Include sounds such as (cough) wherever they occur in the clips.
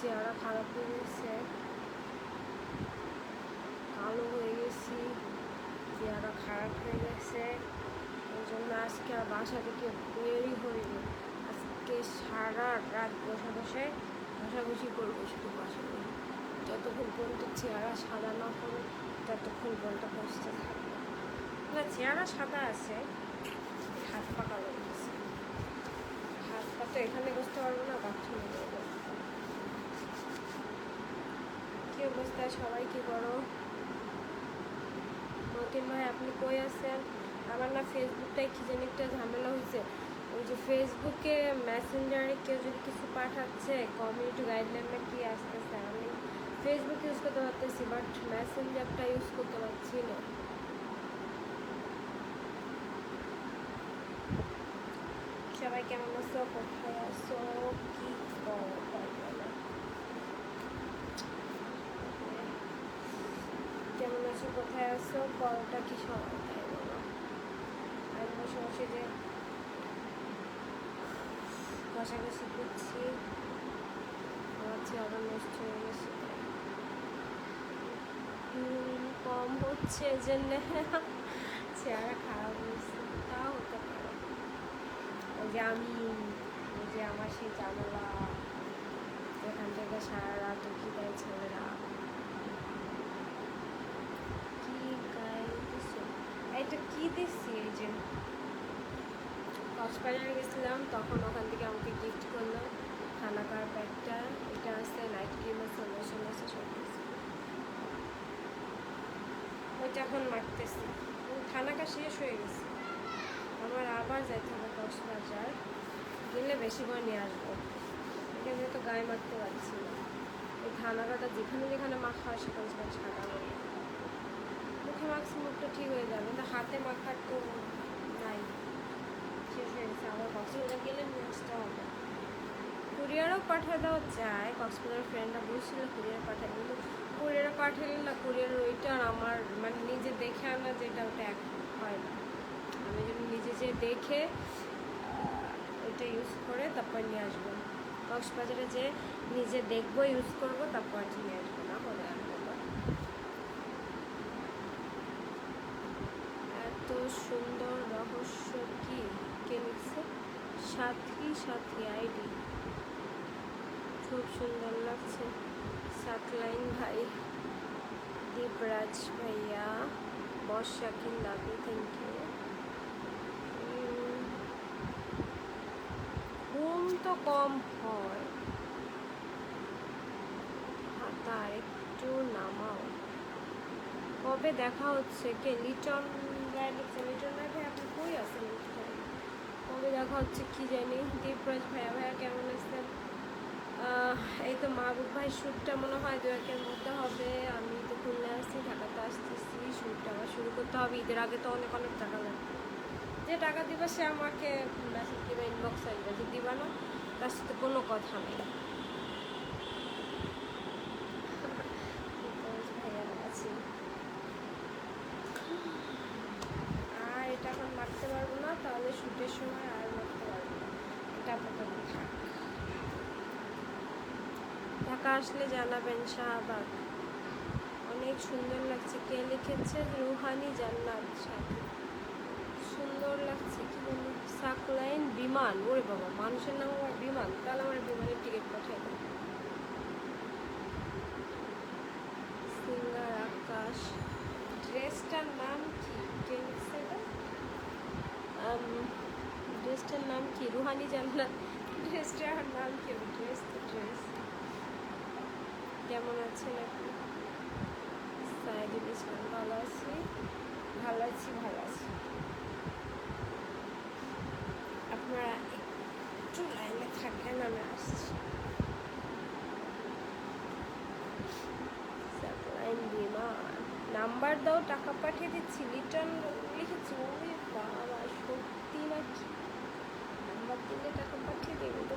চেহারা খারাপ হয়ে গেছে। কালো হয়ে গেছি, চেহারা খারাপ হয়ে গেছে। ওই জন্য আজকে আর বাসা থেকে বেরই হইনি। আজকে সারা রাত বসে বসে ঘষাঘষি করব শুধু বাসা যতক্ষণ পর্যন্ত চেহারা সাদা না হবে ততক্ষণ পর্যন্ত বসতে থাকবে। না, চেহারা সাদা আছে, হাত পা কালো হয়ে গেছে। হাত পা তো এখানে বসতে পারব না, বাথরুমে যাব কি অবস্থা? সবাই কি করো মতিন ভাই, আপনি কই আছেন? আমার না ফেসবুকটাই কি জানি একটা ঝামেলা হয়েছে। ওই যে ফেসবুকে মেসেঞ্জারে কেউ যদি কিছু পাঠাচ্ছে, কমিউনিটি গাইডলাইন না কি আসতেছে? আমি ফেসবুক ইউজ করতে পারতেছি বাট মেসেঞ্জারটা ইউজ করতে পারছি না। সবাই কেমন আছো? কোথায় আছো? কি করো বলো না। কেমন আছো কোথায় আছো? পরোটা কি সবাই খাই আমি বসে বসে যে কষাকষি করছি। আমার চেহারা নষ্ট হয়ে গেছে কম হচ্ছে যে চেহারা খারাপ হয়েছে, তাও হতে পারে। ওই যে আমি, ওই যে আমার সেই জানালা যেখান থেকে সারা রাত কি দেয় ছেলেরা কি গায়ে দিছো এটা কি দিচ্ছি এই যে? কক্সবাজারে গেছিলাম, তখন ওখান থেকে আমাকে গিফট করল। খানা কার্পেটটা এটা আছে নাইট ক্রিম আছে লোশন আছে সব কিছু ওইটা এখন মাখতেছি। খানাটা শেষ হয়ে গেছে। আমার আবার যাইতে হবে কক্সবাজার। গেলে বেশি করে নিয়ে আসব। এখানে তো গায়ে মারতে পারছি না। এই থানাকাটা যেখানে যেখানে মাখা হয়, সেখানে সেখানে সাদা হয়ে। মুখে মাখছি মুখটা ঠিক হয়ে যাবে, কিন্তু হাতে মাখার তো নাই। শেষ হয়ে গেছে আবার কক্সবাজার গেলে আসতে হবে। কুরিয়ারও পাঠিয়ে দেওয়া যায়। কক্সবাজার ফ্রেন্ডরা বলছিল কুরিয়ার পাঠায়। কিন্তু কুরিয়ারে পাঠালে না কুরিয়ার ওইটা আর আমার মানে নিজে দেখে আনা যেটা ওটা এক হয় না। আমি যদি নিজে যে দেখে, ওইটা ইউজ করে তারপর নিয়ে আসব। কক্সবাজারে যে নিজে দেখব ইউজ করব, তারপর নিয়ে আসব না হলে আনব না। এত সুন্দর রহস্য কি কে লিখছে সাথী সাথী আইডি। খুব সুন্দর লাগছে। সাতলাইন ভাই, দীপরাজ ভাইয়া বস শাকিল লাভি থ্যাংক ইউ ঘুম তো কম হয়। হাতা একটু নামাও। কবে দেখা হচ্ছে কে? লিটন রায় লিখছে লিটন রায় ভাই আপনি কই আছেন লিটন? কবে দেখা হচ্ছে কি জানি। দীপরাজ ভাইয়া ভাইয়া কেমন আছেন? এই তো মাহবুব ভাই শ্যুটটা মনে হয় দু একের মধ্যে হবে। আমি তো খুললে আসছি, ঢাকাতে আসতেছি। শ্যুটটা আবার শুরু করতে হবে। ঈদের আগে তো অনেক অনেক টাকা লাগবে। যে টাকা দিবে সে আমাকে মেসেজ দিবে ইনবক্স আসবে। যে দিবা না, তার সাথে কোনো কথা নেই। আর এটা এখন মারতে পারব না, তাহলে শ্যুটের সময় আর মারতে পারব না এটা আপাতত থাক ঢাকা আসলে জানাবেন, শাহবাগ। অনেক সুন্দর লাগছে। কে লিখেছে রুহানি জান্নাত সুন্দর লাগছে, কি বলব? সাকলাইন বিমান। ওরে বাবা, মানুষের নাম আমার বিমান। তাহলে আমার বিমানের টিকিট পাঠাই সিঙ্গার আকাশ। ড্রেসটার নাম কি? কে লিখছে ড্রেসটার নাম কি? রুহানি জান্নাত। ড্রেসটার নাম কি? ড্রেস তো ড্রেস। কেমন আছেন আপনি? সাইদুল ইসলাম ভালো আছি। ভালো আছি ভালো আছি। আপনারা একটু লাইনে থাকবেন আমি আসছি। নাম্বার দাও, টাকা পাঠিয়ে দিচ্ছি, রিটার্ন লিখেছি। ওরে বাবা, সত্যি নাকি? নাম্বার দিলে টাকা পাঠিয়ে দেবে তো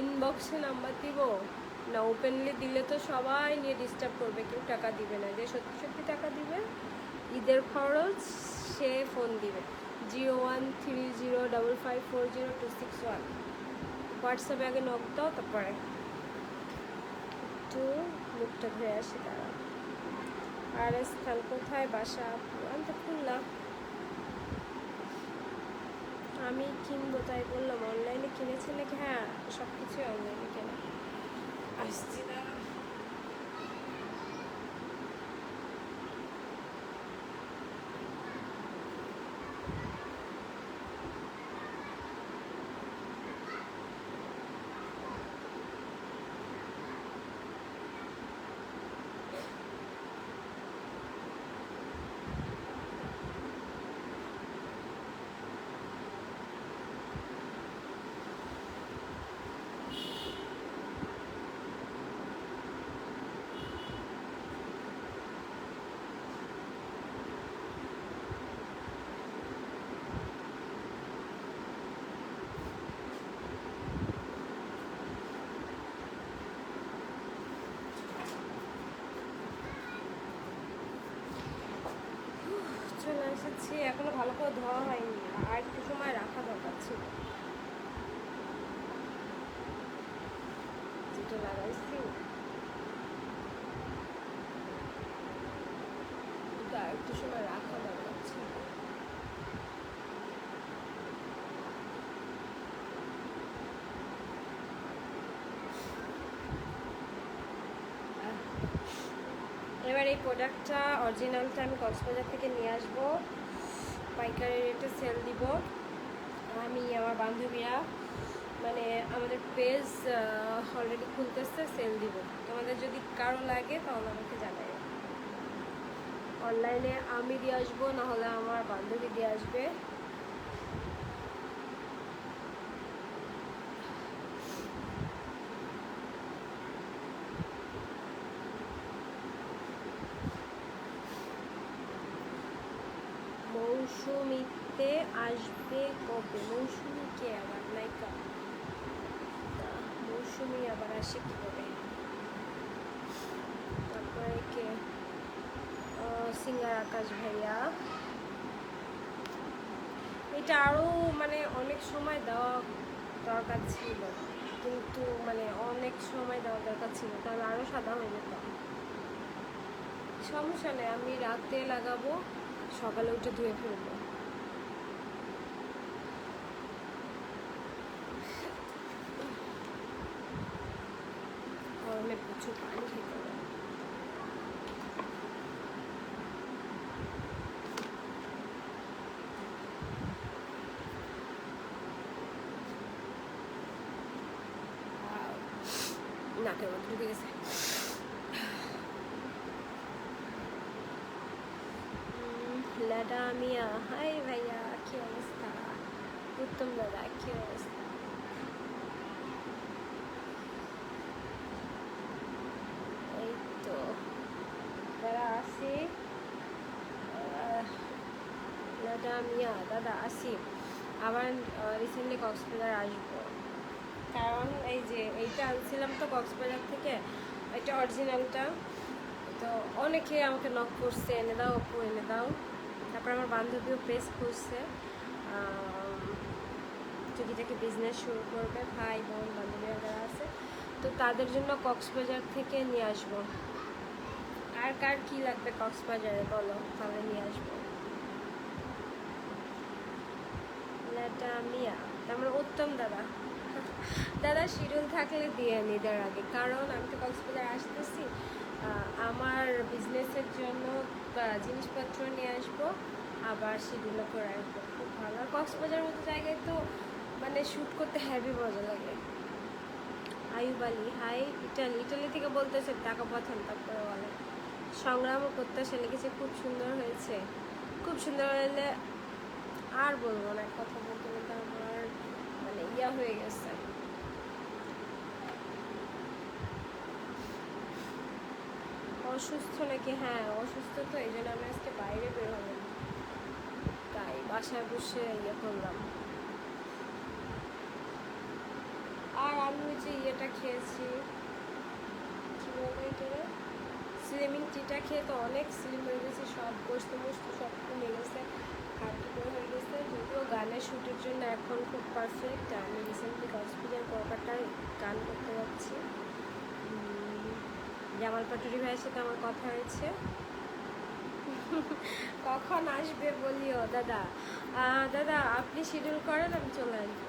ইনবক্সে নাম্বার দিব, না ওপেনলি দিলে তো সবাই নিয়ে ডিস্টার্ব করবে, কেউ টাকা দিবে না। যে সত্যি সত্যি টাকা দিবে, ঈদের খরচ সে ফোন দিবে। Zero one three zero double five four zero two six one হোয়াটসঅ্যাপে আগে নক দাও, তারপরে একটু মুখটা ধুয়ে আসি তারা আর স্থান কোথায়? বাসা আপু? আমি তো খুললাম আমি কিনবো তাই বললাম। অনলাইনে কিনেছি নাকি? হ্যাঁ সব কিছুই অনলাইনে কেনা। আসছি না চলে এসেছি এখনও ভালো করে ধোয়া হয়নি। আর একটু সময় রাখা দরকার ছিল। যেটা লাগাইছি ওটা আর একটু সময় রাখা দরকার ছিল আহ। এবার এই প্রোডাক্টটা অরিজিনালটা আমি কক্সবাজার থেকে নিয়ে আসব। পাইকারি রেটে সেল দিব। আমি, আমার বান্ধবীরা মানে আমাদের পেজ অলরেডি খুলতেছে সেল দিব। তোমাদের যদি কারও লাগে, তাহলে আমাকে জানাই। অনলাইনে আমি দিয়ে আসব, নাহলে আমার বান্ধবী দিয়ে আসবে। আসবে কবে মৌসুমি কে আবার নায়িকা মৌসুমি আবার আসে কি করে তারপরে কে সিঙ্গার আকাশ ভাইয়া এটা আরও মানে অনেক সময় দেওয়া দরকার ছিল কিন্তু মানে অনেক সময় দেওয়া দরকার ছিল তাহলে আরও সাদা হয়ে যেত সমস্যা নেই আমি রাতে লাগাবো সকালে উঠে ধুয়ে ফেলব গরমে প্রচুর পানি খেতে হবে নাকের মধ্যে ঢুকে গেছে লাডা মিয়া হাই ভাইয়া কি অবস্থা উত্তম দাদা কি অবস্থা এই তো যারা আসি লাডা মিয়া দাদা আসি। আবার রিসেন্টলি কক্সবাজার আসব। কারণ এই যে এইটা আনছিলাম তো কক্সবাজার থেকে, এটা অরিজিনালটা তো অনেকে আমাকে নক করছে, এনে দাও, অপু, এনে দাও। তারপর আমার বান্ধবীও প্রেস করছে। থেকে বিজনেস শুরু করবে, ভাই, বোন, বান্ধবীরা যারা আছে। তো তাদের জন্য কক্সবাজার থেকে নিয়ে আসব। আর কার কী লাগবে কক্সবাজারে বলো, তাহলে নিয়ে আসব। এটা মিয়া তারপরে উত্তম দাদা। দাদা শিডিউল থাকলে দিয়ে নিদের আগে। কারণ আমি তো কক্সবাজার আসতেছি আমার বিজনেসের জন্য জিনিসপত্র নিয়ে আসব, আবার শিডিউলও করে আসব। খুব ভালো। আর কক্সবাজার মতো জায়গায় তো মানে শ্যুট করতে হ্যাভি মজা লাগে। Ayub Ali hi Italy Italy থেকে বলতেছে, টাকা পাঠান, তারপরে বলে। সংগ্রামও করতে সে লিখেছে খুব সুন্দর হয়েছে। খুব সুন্দর হলে আর বলব না কথা বলতে বলতে আমার মানে ইয়া হয়ে গেছে। অসুস্থ নাকি? হ্যাঁ অসুস্থ তো, এই জন্য আমি আজকে বাইরে বের হলাম। তাই বাসায় বসে ইয়ে করলাম। আর আমি ওই যে ইয়েটা খেয়েছি, কি বলব এটা স্লিমিং টিটা খেয়ে তো অনেক স্লিম হয়ে গেছে, সব গোস্ত মোস্ত সব কমে গেছে হাঁটু হয়ে গেছে যদিও গানে মানে শ্যুটের জন্য এখন খুব পারফেক্ট আমি রিসেন্টলি কক্সবাজার কলকাতায় গান করতে যাচ্ছি। জামাল পাটুরি ভাইয়ের সাথে আমার কথা হয়েছে। (laughs) কখন আসবে বলিও, দাদা? দাদা, আপনি শিডিউল করেন, আমি চলে আসব।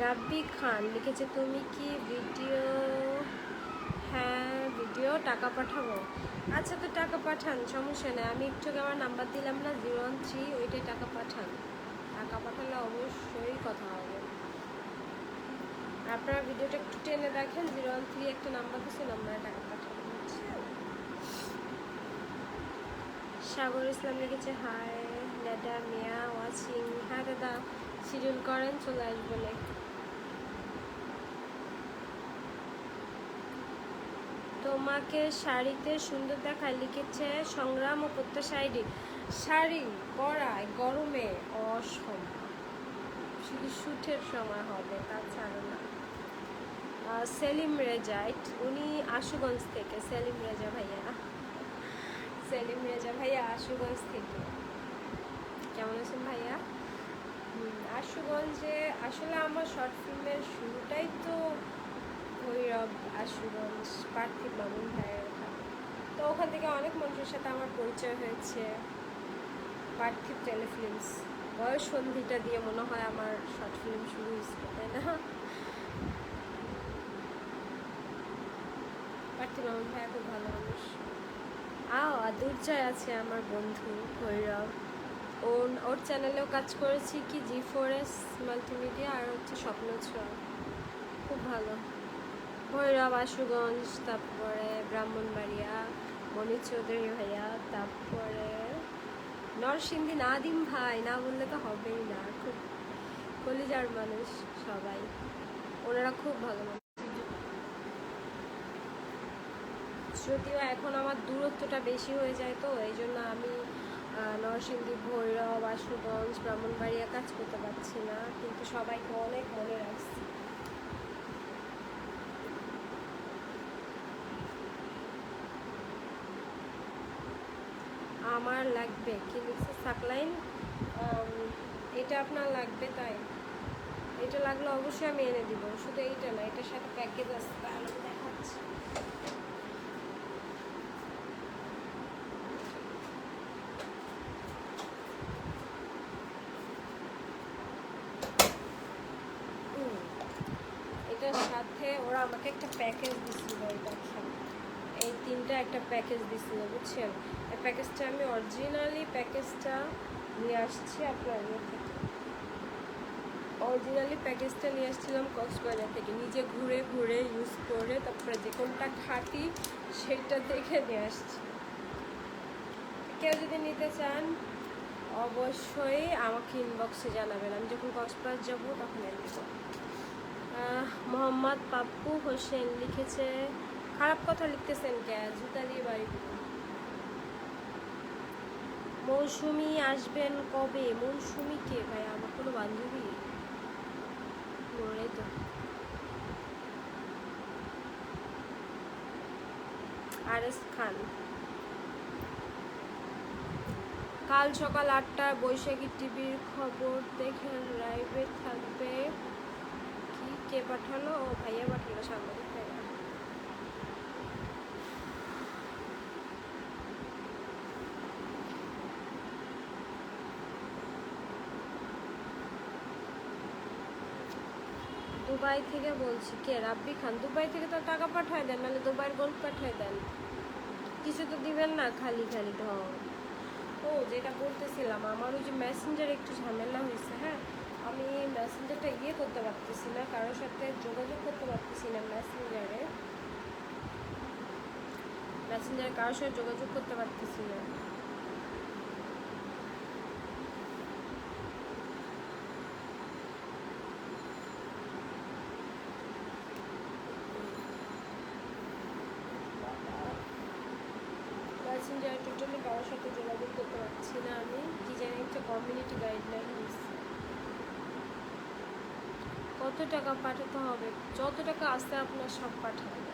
রাব্বি খান লিখেছে, তুমি কি ভিডিও হ্যাঁ। ভিডিও টাকা পাঠাবো। আচ্ছা তো টাকা পাঠান, সমস্যা নেই। আমি একটু আমার নাম্বার দিলাম না জিরো ওয়ান থ্রি ওইটাই টাকা পাঠান। টাকা পাঠালে অবশ্যই কথা হবে। আপনারা ভিডিওটা একটু টেনে দেখেন জিরো ওয়ান থ্রি একটা নাম্বার দিচ্ছে নাম্বারে টাকা পাঠান? সাগর ইসলাম লিখেছে হাই দাদা মিয়া ওয়াচিং হ্যাঁ দাদা, শিডিউল করেন, চলে আসব নে তোমাকে শাড়িতে সুন্দর দেখায় লিখেছে সংগ্রাম ও প্রত্যাশা আইডি শাড়ি পরায় গরমে অসম্ভব শুটের সময় হবে, তাছাড়া না। সেলিম রেজাইট, উনি আশুগঞ্জ থেকে। সেলিম রেজা ভাইয়া। সেলিম রেজা ভাইয়া আশুগঞ্জ থেকে। কেমন আছেন ভাইয়া? আশুগঞ্জে আসলে আমার শর্ট ফিল্মের শুরুটাই তো ভৈরব, আশুগঞ্জ, পার্থিব মামুন ভাইয়ের ওখানে। তো ওখান থেকে অনেক মানুষের সাথে আমার পরিচয় হয়েছে। পার্থিব টেলিফিল্মস। বয়স সন্ধিটা দিয়ে মনে হয় আমার শর্ট ফিল্ম শুরু হয়েছিল, তাই না? পার্থিব মামুন ভাইয়া খুব ভালো মানুষ। আও দুর্জয় আছে আমার বন্ধু ভৈরব। ওর ওর চ্যানেলেও কাজ করেছি কি জি ফোর এস মাল্টিমিডিয়া আর হচ্ছে স্বপ্ন ছোঁয়া। খুব ভালো। ভৈরব আশুগঞ্জ তারপরে ব্রাহ্মণবাড়িয়া মণি চৌধুরী ভাইয়া তারপরে নরসিংদী নাদিম ভাই না বললে তো হবেই না। খুব কলিজার মানুষ সবাই। ওনারা খুব ভালো মানুষ। যদিও এখন আমার দূরত্বটা বেশি হয়ে যায় তো এই জন্য আমি আহ, নরসিংদী ভৈরব আশুগঞ্জ ব্রাহ্মণবাড়িয়া কাজ করতে পারছি না। কিন্তু সবাইকে অনেক মনে রাখছি। আমার লাগবে। কি লিখছে? সাকলাইন? এটা আপনার লাগবে তাই। এটা লাগলে অবশ্যই আমি এনে দিব। শুধু এইটা না, এটার সাথে প্যাকেজ আছে। তাহলে দেখাচ্ছি। এটার সাথে ওরা আমাকে একটা প্যাকেজ দিছিল এই এই তিনটা একটা প্যাকেজ দিছিল, বুঝছেন? প্যাকেজটা আমি অরিজিনালি প্যাকেজটা নিয়ে আসছি আপনার ইয়ে থেকে। অরিজিনালি প্যাকেজটা নিয়ে আসছিলাম কক্সবাজার থেকে। নিজে ঘুরে ঘুরে ইউজ করে তারপরে যে কোনটা খাঁটি সেটা দেখে নিয়ে আসছি। কেউ যদি নিতে চান, অবশ্যই আমাকে ইনবক্সে জানাবেন। আমি যখন কক্সবাজার যাব তখন এনে দেবো। মোহাম্মদ পাপ্পু হোসেন লিখেছে, খারাপ কথা লিখতেছেন কে? জুতা দিয়ে বাড়ি। মৌসুমি আসবেন কবে? মৌসুমি কে ভাই? আমার কোনো বান্ধবী? তো। আর এস খান। কাল সকাল আটটায় বৈশাখী টিভির খবর দেখে লাইভে থাকবে। কি কে পাঠালো? ও ভাইয়া পাঠালো সাংবাদিক ভাইয়া দুবাই থেকে বলছি, কে? রাব্বি খান। দুবাই থেকে তো টাকা পাঠায় দেন, নাহলে দুবাইয়ের গোল্ড পাঠায় দেন। কিছু তো দিবেন না, খালি খালি ঢং। ও, যেটা বলতেছিলাম, আমার ওই যে মেসেঞ্জার একটু ঝামেলা হয়েছে হ্যাঁ? আমি মেসেঞ্জারটা ইয়ে করতে পারতেছি না, কারোর সাথে যোগাযোগ করতে পারতেছি না মেসেঞ্জারে মেসেঞ্জারে কারোর সাথে যোগাযোগ করতে পারতেছি না মেসেঞ্জারে টোটালি কারোর সাথে যোগাযোগ করতে পারছি না আমি কি জানি একটা কমিউনিটি গাইডলাইন দিচ্ছে কত টাকা পাঠাতে হবে, যত টাকা আসতে আপনার সব পাঠাবেন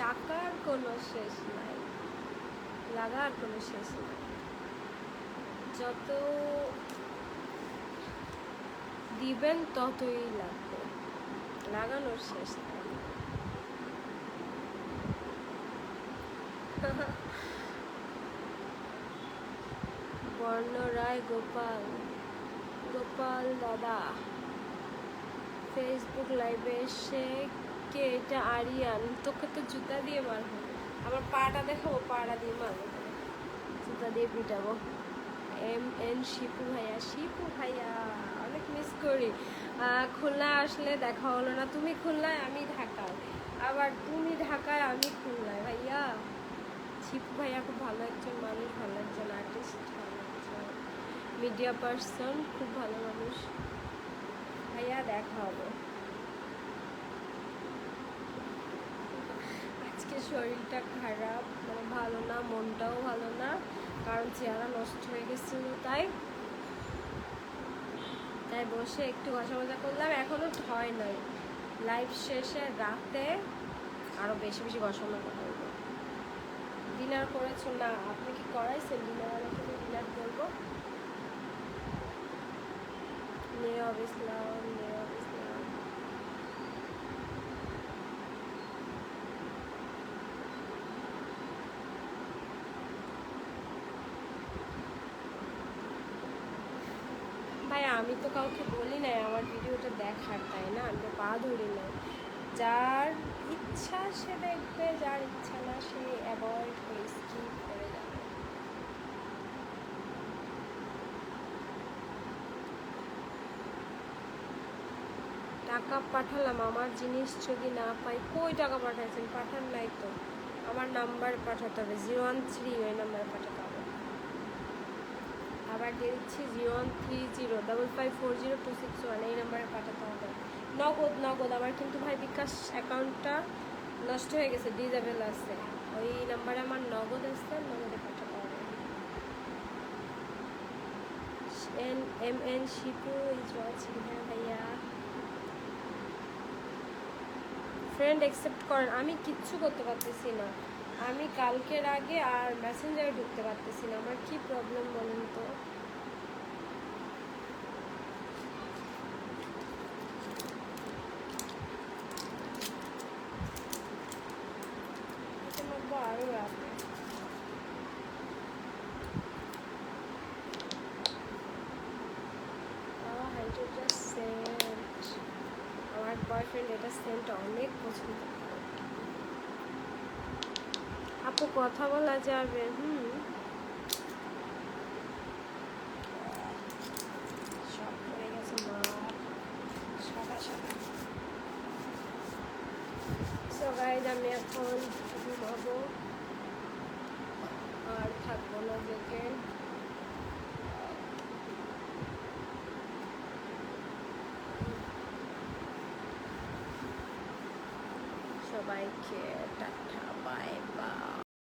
টাকার কোনো শেষ নাই লাগার কোনো শেষ নাই। যত দিবেন ততই লাগবে, লাগানোর শেষ নাই। বর্ণ রায় গোপাল গোপাল দাদা। ফেসবুক লাইভে এসে কে এটা আরিয়ান? তোকে তো জুতা দিয়ে মারবো। আমার পাটা দেখাবো, পাটা দিয়ে মারবো। জুতা দিয়ে পিটাবো। এম এন শিপু ভাইয়া শিপু ভাইয়া, অনেক মিস করি। খুলনা আসলে দেখা হলো না। তুমি খুলনায়, আমি ঢাকায়। আবার তুমি ঢাকায়, আমি খুলনায়। ভাইয়া, শিপু ভাইয়া খুব ভালো একজন মানুষ, ভালো একজন আর্টিস্ট ভালো একজন মিডিয়া পার্সন খুব ভালো মানুষ। ভাইয়া দেখা হবে। আজকে শরীরটা খারাপ মানে ভালো না, মনটাও ভালো না, কারণ চেহারা নষ্ট হয়ে গেছিল তাই। তাই বসে একটু ঘষা মজা করলাম এখনও হয় নাই। লাইভ শেষে রাতে আরও বেশি বেশি মজা করব ডিনার করেছ না, আপনি কি করাইছেন? ডিনার আমাকে ডিনার করব? ভাই আমি তো কাউকে বলি নাই, আমার ভিডিওটা দেখার, তাই না? আমি তো পা ধরি নাই। যার ইচ্ছা সে দেখবে, যার ইচ্ছা না সে অ্যাভয়েড করে স্কিপ করে যাবে টাকা পাঠালাম, আমার জিনিস যদি না পাই, কই টাকা পাঠাইছেন? পাঠান নাই তো। আমার নাম্বার পাঠাতে হবে, জিরো ওয়ান থ্রি, ওই নাম্বারে পাঠাতে হবে। আবার দিয়ে দিচ্ছি zero one three zero, double five four zero two six one, এই নাম্বারে পাঠাতে হবে। নগদ নগদ। আমার কিন্তু ভাই বিকাশ অ্যাকাউন্টটা নষ্ট হয়ে গেছে ডিজেবল আছে। ওই নাম্বারে আমার নগদ আছে, নগদে পাঠাতে হবে। N, M, N, Shipu is watching হ্যাঁ ভাইয়া। ফ্রেন্ড অ্যাকসেপ্ট করেন, আমি কিচ্ছু করতে পারতেছি না। আমি কালকের আগে আর মেসেঞ্জারে ঢুকতে পারতেছি না, আমার কি প্রবলেম বলেন তো এটা মাখবো আরও রাতে হাইড্রোজেন সেন্ট বয়ফ্রেন্ড এটা সেন্টটা অনেক পছন্দ। আপু কথা বলা যাবে, হুম। সব গেছে মা। সাদা সাদা। সো আমি এখন ঘুমাবো আর থাকব না জেগে সবাইকে টাটা বাই বাই